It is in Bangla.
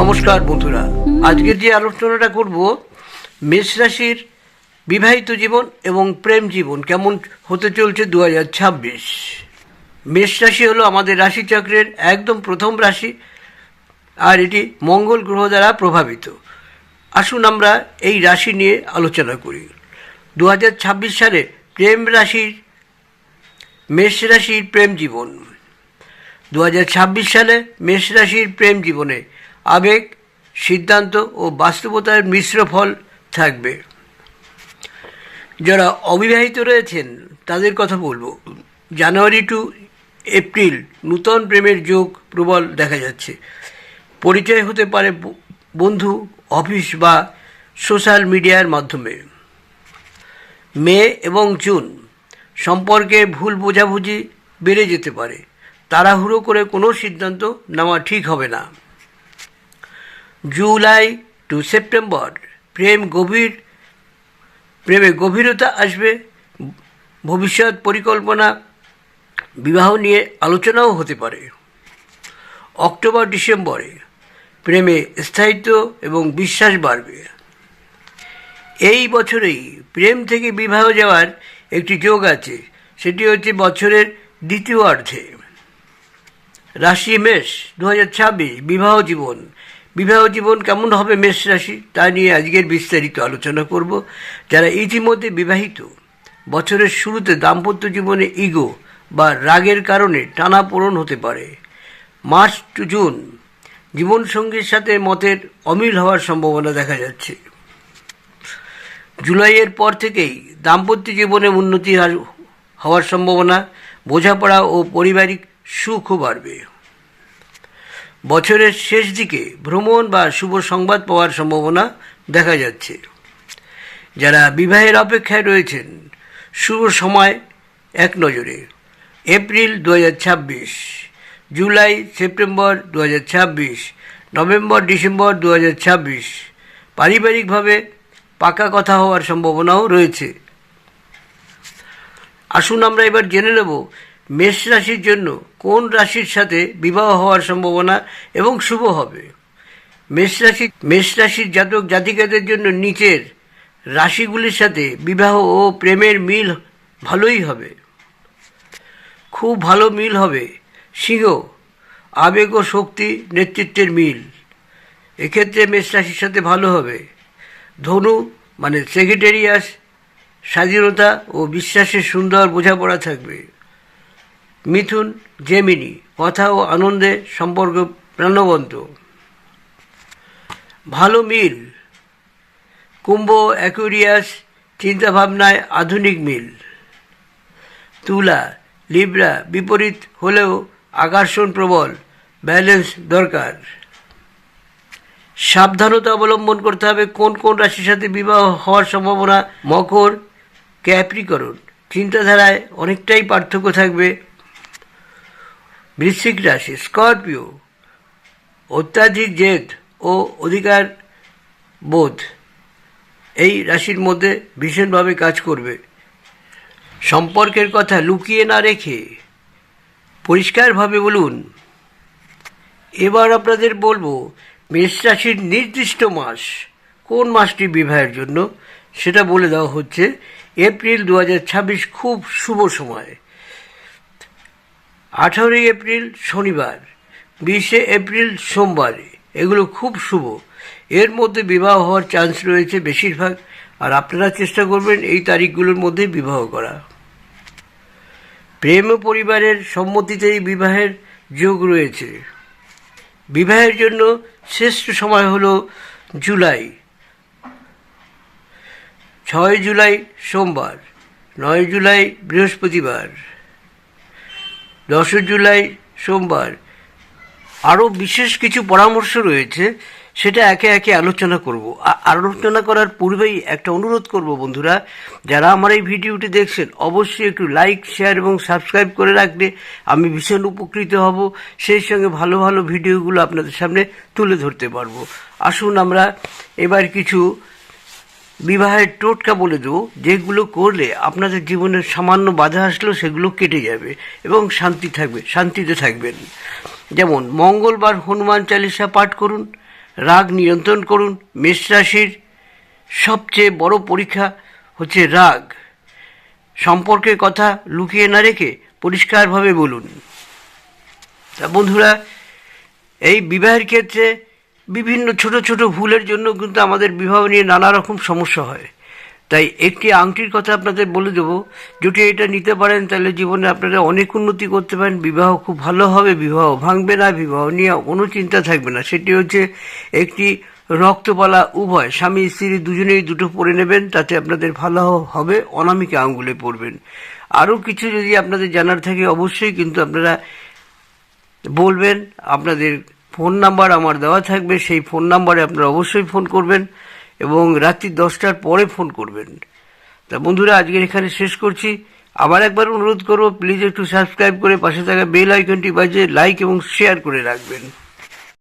নমস্কার বন্ধুরা আজকে যে আলোচনাটা করব, মেষ রাশির বিবাহিত জীবন এবং প্রেম জীবন কেমন হতে চলছে দু হাজার ছাব্বিশ। মেষ রাশি হলো আমাদের রাশিচক্রের একদম প্রথম রাশি, আর এটি মঙ্গল গ্রহ দ্বারা প্রভাবিত। আসুন আমরা এই রাশি নিয়ে আলোচনা করি। দু হাজার ছাব্বিশ সালে প্রেম রাশির মেষ রাশির প্রেম জীবন। দু হাজার ছাব্বিশ সালে মেষ রাশির প্রেম জীবনে আবেগ, সিদ্ধান্ত ও বাস্তবতার মিশ্র ফল থাকবে। যারা অবিবাহিত রয়েছেন, তাদের কথা বলব। জানুয়ারি টু এপ্রিল নূতন প্রেমের যোগ প্রবল দেখা যাচ্ছে। পরিচয় হতে পারে বন্ধু, অফিস বা সোশ্যাল মিডিয়ার মাধ্যমে। মে এবং জুন সম্পর্কে ভুল বোঝাবুঝি বেড়ে যেতে পারে। তাড়াহুড়ো করে কোনো সিদ্ধান্ত নেওয়া ঠিক হবে না। জুলাই টু সেপ্টেম্বর, প্রেম গভীর, প্রেমে গভীরতা আসবে। ভবিষ্যৎ পরিকল্পনা, বিবাহ নিয়ে আলোচনাও হতে পারে। অক্টোবর, ডিসেম্বরে, প্রেমে স্থায়িত্ব এবং বিশ্বাস বাড়বে। এই বছরেই প্রেম থেকে বিবাহ যাওয়ার একটি যোগ আছে। সেটি হচ্ছে বছরের দ্বিতীয় অর্ধে রাশি মেষ দু হাজার ছাব্বিশ, বিবাহ জীবন। বিবাহ জীবন কেমন হবে মেষ রাশি? তা নিয়ে আজকের বিস্তারিত আলোচনা করব। যারা ইতিমধ্যে বিবাহিত, বছরের শুরুতে দাম্পত্য জীবনে ইগো বা রাগের কারণে টানাপোড়ন হতে পারে। মার্চ টু জুন, জীবনসঙ্গীর সাথে মতের অমিল হওয়ার সম্ভাবনা দেখা যাচ্ছে। জুলাইয়ের পর থেকেই দাম্পত্য জীবনে উন্নতি হওয়ার সম্ভাবনা, বোঝাপড়া ও পারিবারিক সুখও বাড়বে। বছরের শেষ দিকে ভ্রমণ বা শুভ সংবাদ পাওয়ার সম্ভাবনা দেখা যাচ্ছে। যারা বিবাহের অপেক্ষায় রয়েছেন, শুভ সময় এক নজরে। এপ্রিল দু হাজার ছাব্বিশ, জুলাই সেপ্টেম্বর দু হাজার ছাব্বিশ, নভেম্বর ডিসেম্বর দু হাজার ছাব্বিশ, পারিবারিকভাবে পাকা কথা হওয়ার সম্ভাবনাও রয়েছে। আসুন আমরা এবার জেনে নেব মেষ রাশির জন্য কোন রাশির সাথে বিবাহ হওয়ার সম্ভাবনা এবং শুভ হবে। মেষ রাশি, মেষ রাশির জাতক জাতিকাদের জন্য নিচের রাশিগুলির সাথে বিবাহ ও প্রেমের মিল ভালোই হবে। খুব ভালো মিল হবে সিংহ, আবেগ ও শক্তি, নেতৃত্বের মিল। এক্ষেত্রে মেষ রাশির সাথে ভালো হবে। ধনু মানে সেক্রেটারিয়াস স্বাধীনতা ও বিশ্বাসের সুন্দর বোঝাপড়া থাকবে। মিথুন, জেমিনি, কথা ও আনন্দে সম্পর্ক প্রাণবন্ত। ভালো মিল, কুম্ভ অ্যাকুরিয়াস, চিন্তাভাবনায় আধুনিক মিল। তুলা, লিব্রা, বিপরীত হলেও আকর্ষণ প্রবল ব্যালেন্স দরকার। সাবধানতা অবলম্বন করতে হবে, কোন কোন রাশির সাথে বিবাহ হওয়ার সম্ভাবনা, মকর, ক্যাপ্রিকরণ। চিন্তাধারায় অনেকটাই পার্থক্য থাকবে। বৃশ্চিক রাশি, স্করপিও, অত্যাধিক জেদ ও অধিকার বোধ, এই রাশির মধ্যে ভীষণভাবে কাজ করবে। সম্পর্কের কথা লুকিয়ে না রেখে পরিষ্কারভাবে বলুন। এবার আপনাদের বলব মেষ রাশির নির্দিষ্ট মাস, কোন মাসটি বিবাহের জন্য? সেটা বলে দেওয়া হচ্ছে এপ্রিল দু হাজার ছাব্বিশ খুব শুভ সময়। আঠারোই এপ্রিল শনিবার, বিশে এপ্রিল সোমবার, এগুলো খুব শুভ। এর মধ্যে বিবাহ হওয়ার চান্স রয়েছে বেশিরভাগ, আর আপনারা চেষ্টা করবেন এই তারিখগুলোর মধ্যে বিবাহ করা। প্রেম পরিবারের সম্মতিতেই বিবাহের যোগ রয়েছে। বিবাহের জন্য শ্রেষ্ঠ সময় হল জুলাই। ছয় জুলাই সোমবার, নয় জুলাই বৃহস্পতিবার দশই জুলাই সোমবার। আরও বিশেষ কিছু পরামর্শ রয়েছে সেটা একে একে আলোচনা করব। আলোচনা করার পূর্বেই একটা অনুরোধ করব বন্ধুরা, যারা আমার এই ভিডিওটি দেখছেন, অবশ্যই একটু লাইক শেয়ার এবং সাবস্ক্রাইব করে রাখলে আমি ভীষণ উপকৃত হব। সেই সঙ্গে ভালো ভালো ভিডিওগুলো আপনাদের সামনে তুলে ধরতে পারব। আসুন আমরা এবার কিছু বিবাহের টোটকা বলে দেবো, যেগুলো করলে আপনাদের জীবনের সামান্য বাধা আসলেও সেগুলো কেটে যাবে এবং শান্তি থাকবে, শান্তিতে থাকবেন। যেমন মঙ্গলবার হনুমান চালিসা পাঠ করুন রাগ নিয়ন্ত্রণ করুন, মেষ রাশির সবচেয়ে বড় পরীক্ষা হচ্ছে রাগ। সম্পর্কের কথা লুকিয়ে না রেখে পরিষ্কারভাবে বলুন। তা বন্ধুরা, এই বিবাহের ক্ষেত্রে বিভিন্ন ছোট ছোট ভুলের জন্য কিন্তু আমাদের বিবাহ নিয়ে নানা রকম সমস্যা হয়। তাই একটি আংটির কথা আপনাদের বলে দেবো। যদি এটা নিতে পারেন, তাহলে জীবনে আপনারা অনেক উন্নতি করতে পারেন। বিবাহ খুব ভালো হবে, বিবাহ ভাঙবে না, বিবাহ নিয়ে কোনো চিন্তা থাকবে না। সেটি হচ্ছে একটি রক্তপালা উভয়, স্বামী, স্ত্রী দুজনেই দুটো পরে নেবেন, তাতে আপনাদের ভালো হবে, অনামিকা আঙ্গুলে পড়বেন আরও কিছু যদি আপনাদের জানার থাকে, অবশ্যই কিন্তু আপনারা বলবেন। আপনাদের ফোন নাম্বার আমার দেওয়া থাকবে, সেই ফোন নাম্বারে আপনারা অবশ্যই ফোন করবেন। এবং রাত্রি দশটার পরে ফোন করবেন। তা বন্ধুরা, আজকের এখানে শেষ করছি। আবার একবার অনুরোধ করব প্লিজ একটু সাবস্ক্রাইব করে পাশে থাকা বেল আইকনটি বাজে লাইক এবং শেয়ার করে রাখবেন।